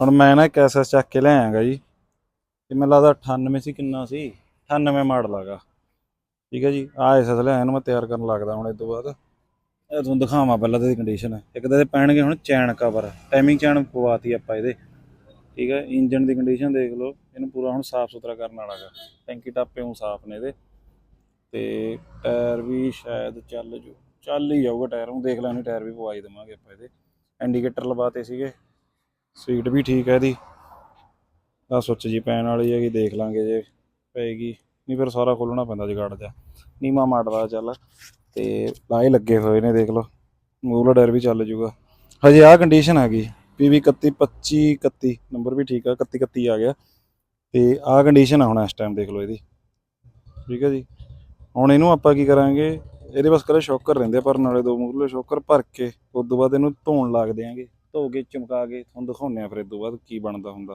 ਹੁਣ ਮੈਂ ਨਾ ਇੱਕ ਐਸਐਸ ਚੱਕ ਕੇ ਲਿਆਂਗਾ ਜੀ। ਇਹ ਮੈਨੂੰ ਲੱਗਦਾ 98 ਸੀ, ਕਿੰਨਾ ਸੀ? 98 ਮਾਡਲ ਆਗਾ। ਠੀਕ ਹੈ ਜੀ, ਆ ਐਸਐਸ ਲਿਆ ਇਹਨੂੰ ਮੈਂ ਤਿਆਰ ਕਰਨ ਲੱਗਦਾ ਹੁਣ ਇਸ ਤੋਂ ਬਾਅਦ। ਇਹ ਤੁਹਾਨੂੰ ਦਿਖਾਵਾਂ ਪਹਿਲਾਂ ਤੇ ਇਹਦੀ ਕੰਡੀਸ਼ਨ ਇੱਕ ਤਾਂ ਇਹ ਪੈਣਗੇ ਹੁਣ ਚੈਨ ਕਵਰ ਟਾਈਮਿੰਗ ਚੈਨ ਪਵਾਤੀ ਆਪਾਂ ਇਹਦੇ। ਠੀਕ ਹੈ ਇੰਜਨ ਦੀ ਕੰਡੀਸ਼ਨ ਦੇਖ ਲਓ, ਇਹਨੂੰ ਪੂਰਾ ਹੁਣ ਸਾਫ਼ ਸੁਥਰਾ ਕਰਨ ਵਾਲਾ ਗਾ ਟੈਂਕੀ ਟਾਪੇ ਹੁਣ ਸਾਫ਼ ਨੇ ਇਹਦੇ। ਤੇ ਟਾਇਰ ਵੀ ਸ਼ਾਇਦ ਚੱਲ ਜੂ, ਚੱਲ ਹੀ ਜਾਊਗਾ ਟਾਇਰ। ਨੂੰ ਦੇਖ ਲੈਣੇ ਟਾਇਰ ਵੀ ਪਵਾਈ ਦੇਵਾਂਗੇ ਆਪਾਂ ਇਹਦੇ। ਇੰਡੀਕੇਟਰ ਲਵਾਤੇ ਸੀਗੇ। ਸੀਟ ਵੀ ਠੀਕ ਹੈ ਇਹਦੀ। ਆ ਸੁੱਚ ਜੀ ਪੈਣ ਵਾਲੀ ਹੈਗੀ ਦੇਖ ਲਾਂਗੇ ਜੇ ਪਏਗੀ। ਨਹੀਂ ਫਿਰ ਸਾਰਾ ਖੋਲਣਾ ਪੈਂਦਾ ਜਗਾੜ ਜਾ ਨੀਮਾ ਮਾਡਲ ਚੱਲ। ਤੇ ਲਾਏ ਲੱਗੇ ਹੋਏ ਨੇ ਦੇਖ ਲਓ। ਮੂਵਲ ਟਾਇਰ ਵੀ ਚੱਲ ਜੂਗਾ। ਹਜੇ ਆ ਕੰਡੀਸ਼ਨ ਹੈਗੀ ਪੀਵੀ 31 25 31 ਨੰਬਰ ਵੀ ਠੀਕ ਆ 31 31 ਆ ਗਿਆ। ਤੇ ਆ ਕੰਡੀਸ਼ਨ ਆ ਹੁਣ ਇਸ ਟਾਈਮ ਦੇਖ ਲਓ ਇਹਦੀ। ਠੀਕ ਹੈ ਜੀ। ਹੁਣ ਇਹਨੂੰ ਆਪਾਂ ਕੀ ਕਰਾਂਗੇ? ਇਹਦੇ ਬਸ ਕਰੇ ਸ਼ੌਕਰ ਰਹਿੰਦੇ ਆ, ਪਰ ਨਾਲੇ ਦੋ ਮੂਰਲੇ ਸ਼ੌਕਰ ਭਰ ਕੇ। ਉਸ ਤੋਂ ਬਾਅਦ ਇਹਨੂੰ ਧੋਣ ਲੱਗ ਦਿਆਂਗੇ ਧੋ ਕੇ ਚਮਕਾ ਕੇ ਤੁਹਾਨੂੰ ਦਿਖਾਉਂਦੇ ਆ ਫਿਰ ਇਸ ਬਾਅਦ ਕੀ ਬਣਦਾ ਹੁੰਦਾ।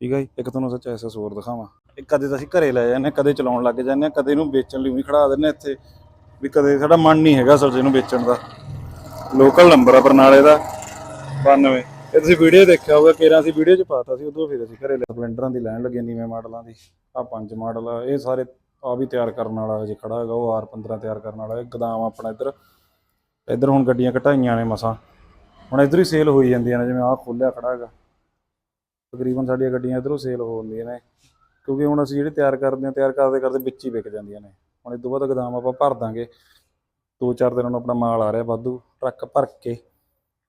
ਠੀਕ ਹੈ ਜੀ? ਇੱਕ ਤੁਹਾਨੂੰ ਸੱਚ ਐਸਐਸ ਹੋਰ ਦਿਖਾਵਾਂ। ਇਹ ਕਦੇ ਤਾਂ ਅਸੀਂ ਘਰੇ ਲੈ ਜਾਂਦੇ ਹਾਂ, ਕਦੇ ਚਲਾਉਣ ਲੱਗ ਜਾਂਦੇ ਹਾਂ ਕਦੇ ਇਹਨੂੰ ਵੇਚਣ ਲਈ ਵੀ ਖੜਾ ਦਿੰਦੇ ਹਾਂ ਇੱਥੇ ਵੀ ਕਦੇ ਸਾਡਾ ਮਨ ਨਹੀਂ ਹੈਗਾ ਅਸਲ 'ਚ ਇਹਨੂੰ ਵੇਚਣ ਦਾ। ਲੋਕਲ ਨੰਬਰ ਆ ਬਰਨਾਲੇ ਦਾ 92 ਇਹ ਤੁਸੀਂ ਵੀਡੀਓ ਦੇਖਿਆ ਹੋਊਗਾ ਕੇਰਾਂ ਅਸੀਂ ਵੀਡੀਓ 'ਚ ਪਾਤਾ ਸੀ ਉਦੋਂ ਫਿਰ ਅਸੀਂ ਘਰੇ ਸਪਲੈਂਡਰਾਂ ਦੀ ਲੈਣ ਲੱਗੇ ਨੀਵੇਂ ਮਾਡਲਾਂ ਦੀ। ਆ ਪੰਜ ਮਾਡਲ ਆ ਇਹ ਸਾਰੇ ਆ ਵੀ ਤਿਆਰ ਕਰਨ ਵਾਲਾ ਹਜੇ ਖੜਾ ਹੈਗਾ ਉਹ R15 ਤਿਆਰ ਕਰਨ ਵਾਲਾ ਇਹ ਗਦਾਮ ਆਪਣਾ ਇੱਧਰ ਇੱਧਰ ਹੁਣ ਗੱਡੀਆਂ ਘਟਾਈਆਂ ਨੇ ਮਸਾਂ। ਹੁਣ ਇੱਧਰ ਹੀ ਸੇਲ ਹੋਈ ਜਾਂਦੀਆਂ ਨੇ, ਜਿਵੇਂ ਆਹ ਖੋਲਿਆ ਖੜਾ ਹੈਗਾ। ਤਕਰੀਬਨ ਸਾਡੀਆਂ ਗੱਡੀਆਂ ਇੱਧਰੋਂ ਸੇਲ ਹੋ ਜਾਂਦੀਆਂ ਨੇ। ਕਿਉਂਕਿ ਹੁਣ ਅਸੀਂ ਜਿਹੜੇ ਤਿਆਰ ਕਰਦੇ ਹਾਂ, ਤਿਆਰ ਕਰਦੇ ਕਰਦੇ ਵਿੱਚ ਹੀ ਵਿਕ ਜਾਂਦੀਆਂ ਨੇ। ਹੁਣ ਇਸ ਤੋਂ ਬਾਅਦ ਗਦਾਮ ਆਪਾਂ ਭਰ ਦਾਂਗੇ। ਦੋ ਚਾਰ ਦਿਨਾਂ ਨੂੰ ਆਪਣਾ ਮਾਲ ਆ ਰਿਹਾ ਵਾਧੂ, ਟਰੱਕ ਭਰ ਕੇ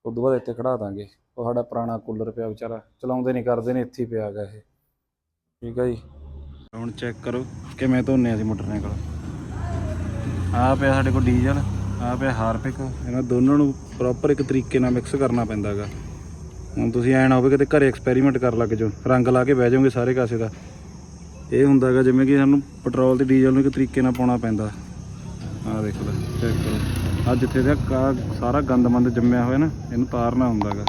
ਉਸ ਤੋਂ ਬਾਅਦ ਇੱਥੇ ਖੜਾ ਦਾਂਗੇ। ਉਹ ਸਾਡਾ ਪੁਰਾਣਾ ਕੂਲਰ ਪਿਆ ਵਿਚਾਰਾ, ਚਲਾਉਂਦੇ ਨਹੀਂ, ਕਰਦੇ ਨੇ ਇੱਥੇ ਹੀ ਪਿਆ ਗਾ ਇਹ। ਠੀਕ ਆ ਜੀ? ਹੁਣ ਚੈੱਕ ਕਰੋ, ਕਿਵੇਂ ਧੋਨੇ ਅਸੀਂ ਮੋਟਰਸਾਈਕਲ। ਆ ਪਿਆ ਸਾਡੇ ਕੋਲ ਡੀਜ਼ਲ। ਆ ਪਿਆ ਹਾਰਪਿਕ। ਇਹਨਾਂ ਦੋਨਾਂ ਨੂੰ ਪ੍ਰੋਪਰ ਇੱਕ ਤਰੀਕੇ ਨਾਲ ਮਿਕਸ ਕਰਨਾ ਪੈਂਦਾਗਾ। ਹੁਣ ਤੁਸੀਂ ਐਂ ਨਾ ਹੋਵੇ ਕਿਤੇ ਘਰੇ ਐਕਸਪੈਰੀਮੈਂਟ ਕਰ ਲੱਗ ਜਾਓ। ਰੰਗ ਲਾ ਕੇ ਬਹਿ ਜਾਓਗੇ ਸਾਰੇ ਕਾਸੇ ਦਾ। ਇਹ ਹੁੰਦਾਗਾ ਜਿਵੇਂ ਕਿ ਸਾਨੂੰ ਪੈਟਰੋਲ ਤੇ ਡੀਜ਼ਲ ਨੂੰ ਇੱਕ ਤਰੀਕੇ ਨਾਲ ਪਾਉਣਾ ਪੈਂਦਾ। ਆਹ ਦੇਖ ਲਓ ਚੈੱਕ ਕਰੋ। ਆ ਜਿੱਥੇ ਦਾ ਸਾਰਾ ਗੰਦਮੰਦ ਜੰਮਿਆ ਹੋਇਆ ਨਾ, ਇਹਨੂੰ ਤਾਰਨਾ ਹੁੰਦਾਗਾ।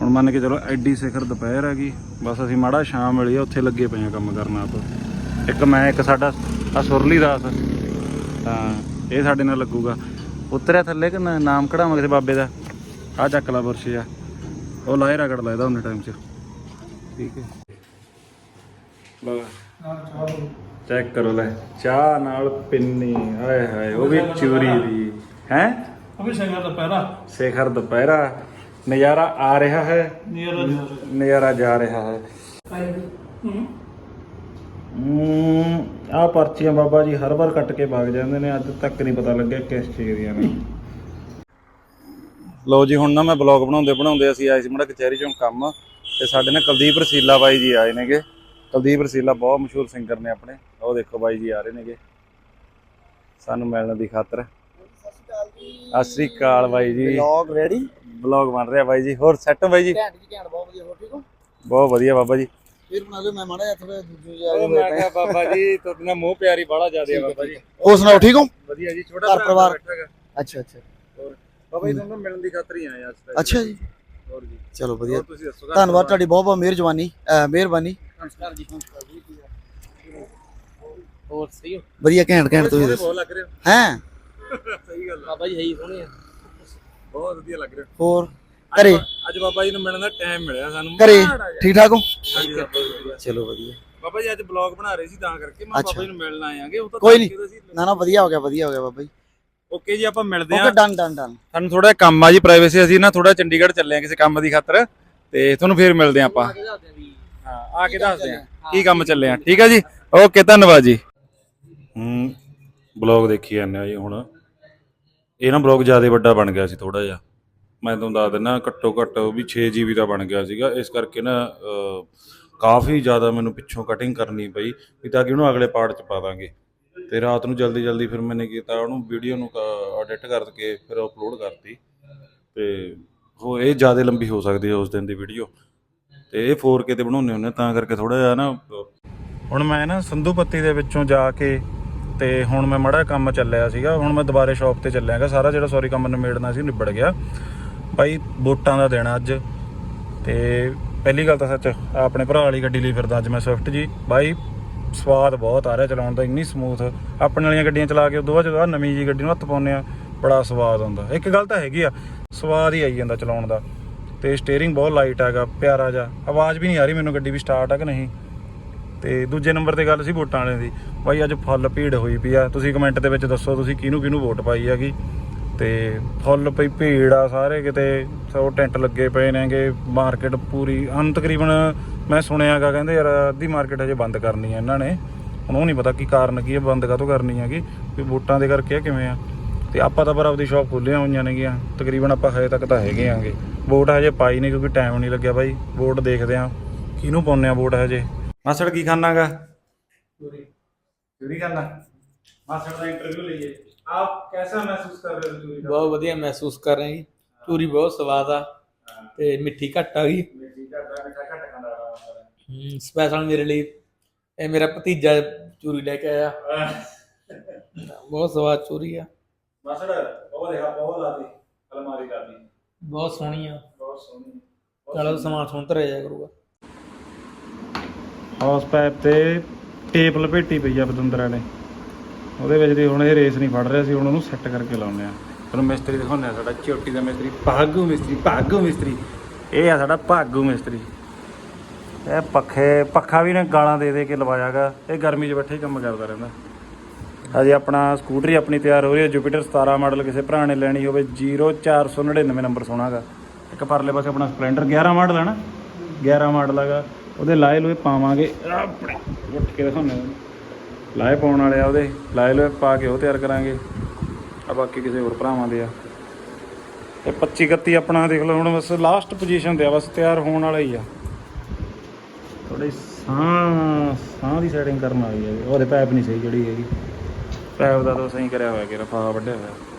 ਹੁਣ ਮੰਨ ਕੇ ਚਲੋ ਐਡੀ ਸਿਖਰ ਦੁਪਹਿਰ ਹੈਗੀ। ਬਸ ਅਸੀਂ ਮਾੜਾ ਸ਼ਾਮ ਵੇਲੇ ਆ ਉੱਥੇ ਲੱਗੇ ਪਏ ਆ ਕੰਮ ਕਰਨ ਆਪ। ਇੱਕ ਮੈਂ, ਇੱਕ ਸਾਡਾ ਆ ਸੁਰਲੀ ਦਾਸ। ਤਾਂ ਇਹ ਸਾਡੇ ਨਾਲ ਲੱਗੂਗਾ। ਉਤਰਿਆ ਥੱਲੇ ਕਿ ਨਾ- ਨਾਮ ਕਢਾਵਾਂ ਕਿਸੇ ਬਾਬੇ ਦਾ। ਆ ਚੱਕ ਲਾ ਬੁਰਸ਼ ਆ ਉਹ ਲਾਏ ਰਗੜ ਲਾਇਦਾ ਉਹਨੇ ਟਾਈਮ 'ਚ। ਠੀਕ ਹੈ। ਚੈੱਕ ਕਰੋ ਲੈ। ਚਾਹ ਨਾਲ ਪਿੰਨੀ। ਹਾਏ ਹਾਏ ਉਹ ਵੀ ਚੂਰੀ ਦੀ। ਹੈ? ਅਭੀ ਸੰਗਰ ਦਾ ਪਹਿਰਾ ਸਿਖਰ ਦੁਪਹਿਰਾ। ਨਜ਼ਾਰਾ ਆ ਰਿਹਾ ਹੈ। ਨਜ਼ਾਰਾ ਜਾ ਰਿਹਾ ਹੈ। ਹੂੰ। ਆ ਪਰਚੀਆਂ ਬਾਬਾ ਜੀ ਹਰ ਵਾਰ ਕੱਟ ਕੇ ਵਗ ਜਾਂਦੇ ਨੇ ਅੱਜ ਤੱਕ ਨਹੀਂ ਪਤਾ ਲੱਗਿਆ ਕਿਸ ਚੀਜ਼ ਦੀਆਂ ਨੇ। ਲਓ ਜੀ ਹੁਣ ਨਾ ਮੈਂ ਬਲੌਗ ਬਣਾਉਂਦੇ ਬਣਾਉਂਦੇ ਅਸੀਂ ਆਏ ਸੀ ਮੁੰਡਾ ਕਚਹਿਰੀ ਚੋਂ ਕੰਮ ਤੇ ਸਾਡੇ ਨਾਲ ਕੁਲਦੀਪ ਰਸੀਲਾ ਬਾਈ ਜੀ ਆਏ ਨੇਗੇ। ਕੁਲਦੀਪ ਰਸੀਲਾ ਬਹੁਤ ਮਸ਼ਹੂਰ ਸਿੰਗਰ ਨੇ ਆਪਣੇ ਉਹ ਦੇਖੋ ਬਾਈ ਜੀ ਆ ਰਹੇ ਨੇਗੇ। ਸਾਨੂੰ ਮਿਲਣ ਦੀ ਖਾਤਰ। ਸਤਿ ਸ੍ਰੀ ਅਕਾਲ ਬਾਈ ਜੀ। ਵਲੌਗ ਰੈਡੀ ਬਲੌਗ ਬਣ ਰਿਹਾ ਬਾਈ ਜੀ ਹੋਰ ਸੈੱਟ ਬਾਈ ਜੀ? ਘੈਂਟ ਜੀ ਘੈਂਟ ਬਹੁਤ ਵਧੀਆ ਹੋ ਠੀਕ ਹੋ? ਬਹੁਤ ਵਧੀਆ ਬਾਬਾ ਜੀ। ਫਿਰ ਬਣਾ ਲਿਓ ਮੈਂ ਮਾੜਾ ਜਿਹਾ ਥੋੜਾ ਦੂਜੇ ਉਹ ਮੈਂ ਕਿਹਾ ਬਾਬਾ ਜੀ ਤੁਹਾਡੇ ਨਾਲ ਮੋਹ ਪਿਆਰੀ ਬਾਲਾ ਜ਼ਿਆਦਾ ਬਾਬਾ ਜੀ। ਹੋਰ ਸੁਣਾਓ ਠੀਕ ਹੋ? ਵਧੀਆ ਜੀ ਛੋਟਾ ਘਰ ਭਰਾ ਪਰਿਵਾਰ? ਬੈਠਾ ਹੈਗਾ। ਅੱਛਾ ਅੱਛਾ। ਹੋਰ ਬਾਬਾ ਜੀ ਤੁਹਾਨੂੰ ਮਿਲਣ ਦੀ ਖਾਤਰ ਹੀ ਆਏ ਅੱਜ ਤੱਕ ਅੱਛਾ ਜੀ। ਹੋਰ ਜੀ। ਚਲੋ ਵਧੀਆ। ਹੋਰ ਤੁਸੀਂ ਦੱਸੋ ਘਰ ਧੰਨਵਾਦ? ਤੁਹਾਡੀ ਬਹੁਤ ਬਹੁਤ ਮਿਹਰਬਾਨੀ ਅਹ ਮਿਹਰਬਾਨੀ। ਨਮਸਕਾਰ ਜੀ ਹੋਰ ਸਹੀ ਹੋ? ਵਧੀਆ ਘੈਂਟ ਘੈਂਟ ਤੁਸੀਂ ਦੱਸੋ। ਬਹੁਤ ਲੱਗ ਰਹੇ ਹੋ। ਹੈ? ਸਹੀ ਗੱਲ ਆ। ਬਾਬਾ ਜੀ ਹੈ ਹੀ ਸੋਹਣੇ ਆ। ਬਹੁਤ ਵਧੀਆ ਲੱਗ ਰਹੇ ਹੋ। ਹੋਰ ਘਰੇ? ਅੱਜ ਬਾਬਾ ਜੀ ਨੂੰ ਮਿਲਣ ਦਾ ਟਾਈਮ ਮਿਲਿਆ ਸਾਨੂੰ। ਘਰੇ? ਮਾੜਾ ਜਿਹਾ। ਠੀਕ ਠਾਕ ਹੋ? ਹਾਂਜੀ ਸਭ ਬਹੁਤ ਵਧੀਆ। ਚਲੋ ਵਧੀਆ। ਬਾਬਾ ਜੀ ਅੱਜ ਬਲੌਗ ਬਣਾ ਰਹੇ ਸੀ ਤਾਂ ਕਰਕੇ ਮੈਂ ਅੱਛਾ। ਬਾਬਾ ਜੀ ਨੂੰ ਮਿਲਣ ਆਏਾਂਗੇ ਉਹ ਤਾਂ ਕੋਈ ਨੀ। ਤੜਕੇ ਦਾ ਸੀ। ਨਾ ਨਾ ਵਧੀਆ ਹੋ ਗਿਆ ਵਧੀਆ ਹੋ ਗਿਆ ਬਾਬਾ ਜੀ। ਓਕੇ ਜੀ ਆਪਾਂ ਮਿਲਦੇ ਓਕੇ ਡਨ ਡਨ ਡਨ ਸਾਨੂੰ ਥੋੜਾ ਕੰਮ ਆ ਜੀ ਪ੍ਰਾਈਵੇਸੀ ਅਸੀਂ ਨਾ ਥੋੜਾ ਚੰਡੀਗੜ੍ਹ ਚੱਲੇ ਆ ਕਿਸੇ ਕੰਮ ਦੀ ਖਾਤਰ। ਤੇ ਤੁਹਾਨੂੰ ਫੇਰ ਮਿਲਦੇ ਆ ਆਪਾਂ। ਹਾਂ ਆ ਕੇ ਦੱਸਦੇ ਆ ਕੀ ਕੰਮ ਚੱਲੇ ਆ ਠੀਕ ਆ ਜੀ? ਓਕੇ ਧੰਨਵਾਦ ਜੀ। ਹੂੰ ਬਲੌਗ ਦੇਖੀ ਜਾਂਦੇ ਆ ਜੀ ਹੁਣ। ਇਹ ਨਾ ਬਲੌਗ ਜ਼ਿਆਦਾ ਵੱਡਾ ਬਣ ਗਿਆ ਸੀ ਥੋੜਾ ਜਿਹਾ। ਮੈਂ ਤੁਹਾਨੂੰ ਦੱਸ ਦਿੰਦਾ, ਘੱਟੋ ਘੱਟ ਉਹ ਵੀ 6 GB ਦਾ ਬਣ ਗਿਆ ਸੀਗਾ। ਇਸ ਕਰਕੇ ਨਾ ਕਾਫੀ ਜ਼ਿਆਦਾ ਮੈਨੂੰ ਪਿੱਛੋਂ ਕਟਿੰਗ ਕਰਨੀ ਪਈ, ਵੀ ਤਾਂ ਕਿ ਉਹਨੂੰ ਅਗਲੇ ਪਾਰਟ 'ਚ ਪਾ ਦਾਂਗੇ। ਤੇ ਰਾਤ ਨੂੰ ਜਲਦੀ ਜਲਦੀ ਫਿਰ ਮੈਨੇ ਕੀਤਾ, ਉਹਨੂੰ ਵੀਡੀਓ ਨੂੰ ਐਡਿਟ ਕਰਕੇ ਫਿਰ ਅਪਲੋਡ ਕਰਤੀ। ਤੇ ਉਹ ਇਹ ਜ਼ਿਆਦਾ ਲੰਬੀ ਹੋ ਸਕਦੀ ਹੈ ਉਸ ਦਿਨ ਦੀ ਵੀਡੀਓ ਤੇ ਇਹ 4K ਤੇ ਬਣਾਉਂਦੇ ਹੁੰਦੇ ਤਾਂ ਕਰਕੇ ਥੋੜਾ ਜਿਹਾ ਨਾ, ਹੁਣ ਮੈਂ ਨਾ ਸੰਧੂ ਪੱਤੀ ਦੇ ਵਿੱਚੋਂ ਜਾ ਕੇ ਤੇ ਹੁਣ ਮੈਂ ਮੜਾ ਕੰਮ ਚੱਲਿਆ ਸੀਗਾ। ਹੁਣ ਮੈਂ ਦੁਬਾਰੇ ਸ਼ਾਪ ਤੇ ਚੱਲਿਆਗਾ। ਸਾਰਾ ਜਿਹੜਾ ਸੌਰੀ ਕੰਮ ਨਿਮੇੜਨਾ ਸੀ ਨਿਬੜ ਗਿਆ। ਬਾਈ ਵੋਟਾਂ ਦਾ ਦੇਣਾ ਅੱਜ। ਤੇ ਪਹਿਲੀ ਗੱਲ ਤਾਂ ਸੱਚ, ਆਪਣੇ ਭਰਾ ਵਾਲੀ ਗੱਡੀ ਲਈ ਫਿਰਦਾ ਅੱਜ ਮੈਂ ਸਵਿਫਟ ਜੀ। ਬਾਈ ਸਵਾਦ ਬਹੁਤ ਆ ਰਿਹਾ ਚਲਾਉਣ ਦਾ, ਇੰਨੀ ਸਮੂਥ ਆਪਣੇ ਵਾਲੀਆਂ ਗੱਡੀਆਂ ਚਲਾ ਕੇ ਉਦੋਂ ਬਾਅਦ ਜਦੋਂ ਨਵੀਂ ਜੀ ਗੱਡੀ ਨੂੰ ਹੱਥ ਪਾਉਂਦੇ ਆ, ਬੜਾ ਸਵਾਦ ਆਉਂਦਾ ਇੱਕ ਗੱਲ ਤਾਂ ਹੈਗੀ ਆ, ਸਵਾਦ ਹੀ ਆਈ ਜਾਂਦਾ ਚਲਾਉਣ ਦਾ। ਤੇ ਸਟੀਅਰਿੰਗ ਬਹੁਤ ਲਾਈਟ ਹੈਗਾ, ਪਿਆਰਾ ਜਿਹਾ। ਆਵਾਜ਼ ਵੀ ਨਹੀਂ ਆ ਰਹੀ ਮੈਨੂੰ ਗੱਡੀ ਵੀ ਸਟਾਰਟ ਆ ਕਿ ਨਹੀਂ। ਤੇ ਦੂਜੇ ਨੰਬਰ ਤੇ ਗੱਲ ਸੀ ਵੋਟਾਂ ਵਾਲਿਆਂ ਦੀ। ਬਾਈ ਅੱਜ ਫੁੱਲ ਭੀੜ ਹੋਈ ਪਈ ਆ। ਤੁਸੀਂ ਕਮੈਂਟ ਦੇ ਵਿੱਚ ਦੱਸੋ, ਤੁਸੀਂ ਕਿਹਨੂੰ ਕਿਹਨੂੰ ਵੋਟ ਪਾਈ ਹੈਗੀ? ਤੇ ਫੁੱਲ ਪਈ ਭੀੜ ਆ ਸਾਰੇ ਕਿਤੇ, ਸੋ ਟੈਂਟ ਲੱਗੇ ਪਏ ਨੇਗੇ, ਮਾਰਕੀਟ ਪੂਰੀ ਹਨ ਤਕਰੀਬਨ ਮੈਂ ਸੁਣਿਆਗਾ ਕਹਿੰਦੇ ਯਾਰ ਅੱਧੀ ਮਾਰਕੀਟ ਹਜੇ ਬੰਦ ਕਰਨੀ ਆ ਇਹਨਾਂ ਨੇ। ਹੁਣ ਉਹ ਨਹੀਂ ਪਤਾ ਕੀ ਕਾਰਨ ਕੀ ਹੈ ਬੰਦ ਕਾਹਤੋਂ ਕਰਨੀ ਹੈਗੀ, ਵੀ ਵੋਟਾਂ ਦੇ ਕਰਕੇ ਆ ਕਿਵੇਂ ਆ। ਤੇ ਆਪਾਂ ਤਾਂ ਪਰ ਆਪਦੀ ਸ਼ਾਪ ਖੋਲ੍ਹੀਆਂ ਹੋਈਆਂ ਨੇਗੀਆਂ, ਤਕਰੀਬਨ ਆਪਾਂ ਹਜੇ ਤੱਕ ਤਾਂ ਹੈਗੇ ਆਂਗੇ। ਵੋਟ ਹਜੇ ਪਾਈ ਨਹੀਂ ਕਿਉਂਕਿ ਟਾਈਮ ਨਹੀਂ ਲੱਗਿਆ ਬਾਈ, ਵੋਟ ਦੇਖਦੇ ਆ, ਕਿਹਨੂੰ ਪਾਉਂਦੇ ਆ ਵੋਟ ਹਜੇ। ਮਾਸੜ ਕੀ ਖਾਣਾਗਾ? ਚੋਰੀ। ਚੋਰੀ ਕਰਨਾ। ਮਾਸੜ ਦਾ ਇੰਟਰਵਿਊ ਲਈਏ। ਆਪ ਕੈਸਾ ਮਹਿਸੂਸ ਕਰ ਰਹੇ ਹੋ ਚੋਰੀ ਬਹੁਤ ਵਧੀਆ ਮਹਿਸੂਸ ਕਰ ਰਹੇ ਹਾਂ ਜੀ ਚੂਰੀ ਬਹੁਤ ਸਵਾਦ ਆ ਤੇ ਮਿੱਠੀ ਘੱਟ ਆ ਗਈ ਮਿੱਠੀ ਘੱਟ ਮਿੱਠਾ ਘੱਟ ਖਾਂਦਾ ਵਾ ਸਪੈਸ਼ਲ ਮੇਰੇ ਲਈ ਇਹ ਮੇਰਾ ਭਤੀਜਾ ਚੂਰੀ ਲੈ ਕੇ ਆਇਆ ਬਹੁਤ ਸਵਾਦ ਚੂਰੀ ਆ ਮਾਸੜ ਉਹ ਦੇਖਾ ਬਹੁਤ ਲਾਦੀ ਅਲਮਾਰੀ ਕਰਦੀ ਬਹੁਤ ਸੋਹਣੀ ਆ ਬਹੁਤ ਸੋਹਣੀ ਚਲੋ ਸਮਾਨ ਸੁਣ ਤੇ ਰਹਿ ਕਰੂਗਾ ਹਾਊਸ ਪਾਈਪ ਤੇ ਟੇਪ ਲਪੇਟੀ ਪਈ ਆ ਬਦੰਦਰਾਂ ਨੇ ਉਹਦੇ ਵਿੱਚ ਦੀ ਹੁਣ ਇਹ ਰੇਸ ਨਹੀਂ ਫੜ ਰਿਹਾ ਸੀ ਹੁਣ ਉਹਨੂੰ ਸੈੱਟ ਕਰਕੇ ਲਾਉਂਦੇ ਆ ਤੁਹਾਨੂੰ ਮਿਸਤਰੀ ਦਿਖਾਉਂਦੇ ਆ ਸਾਡਾ ਚੋਟੀ ਦਾ ਮਿਸਤਰੀ ਭਾਗੂ ਮਿਸਤਰੀ ਭਾਗੂ ਮਿਸਤਰੀ। ਇਹ ਆ ਸਾਡਾ ਭਾਗੂ ਮਿਸਤਰੀ। ਇਹ ਪੱਖੇ ਪੱਖਾ ਵੀ ਨੇ ਗਾਲਾਂ ਦੇ ਦੇ ਕੇ ਲਵਾਇਆਗਾ। ਇਹ ਗਰਮੀ 'ਚ ਬੈਠੇ ਹੀ ਕੰਮ ਕਰਦਾ ਰਹਿੰਦਾ। ਅਜੇ ਆਪਣਾ ਸਕੂਟਰੀ ਆਪਣੀ ਤਿਆਰ ਹੋ ਰਹੀ ਹੈ ਜੁਪੀਟਰ 17 ਮਾਡਲ ਕਿਸੇ ਭਰਾ ਨੇ ਲੈਣੀ ਹੋਵੇ 0499 ਨੰਬਰ ਸੋਹਣਾਗਾ। ਇੱਕ ਪਰਲੇ ਪਾਸੇ ਆਪਣਾ ਸਪਲੈਂਡਰ 11 ਮਾਡਲ ਹੈ ਨਾ? 11 ਮਾਡਲ ਹੈਗਾ। ਉਹਦੇ ਲਾਏ ਲੋਏ ਪਾਵਾਂਗੇ ਆਪਣੇ ਉੱਠ ਕੇ ਦਿਖਾਉਂਦੇ ਲਾਏ ਪਾਉਣ ਵਾਲੇ ਆ ਉਹਦੇ। ਲਾਏ ਲੋਏ ਪਾ ਕੇ ਉਹ ਤਿਆਰ ਕਰਾਂਗੇ। ਆ ਬਾਕੀ ਕਿਸੇ ਹੋਰ ਭਰਾਵਾਂ ਦੇ ਆ। ਤੇ 25 31 ਆਪਣਾ ਦੇਖ ਲਓ, ਹੁਣ ਬਸ ਲਾਸਟ ਪੋਜੀਸ਼ਨ ਤੇ ਆ, ਬਸ ਤਿਆਰ ਹੋਣ ਵਾਲਾ ਹੀ ਆ। ਥੋੜੀ ਸਾਹ ਸਾਹ ਦੀ ਸੈਟਿੰਗ ਕਰਨ ਵਾਲੀ ਹੈ ਉਹਦੇ ਪਾਈਪ ਨਹੀਂ ਸਹੀ ਜਿਹੜੀ ਹੈਗੀ। ਪੈਪ ਦਾ ਤਾਂ ਸਹੀ ਕਰਿਆ ਹੋਇਆ ਕਿ ਰਫਾ ਵੱਢਿਆ ਹੋਇਆ।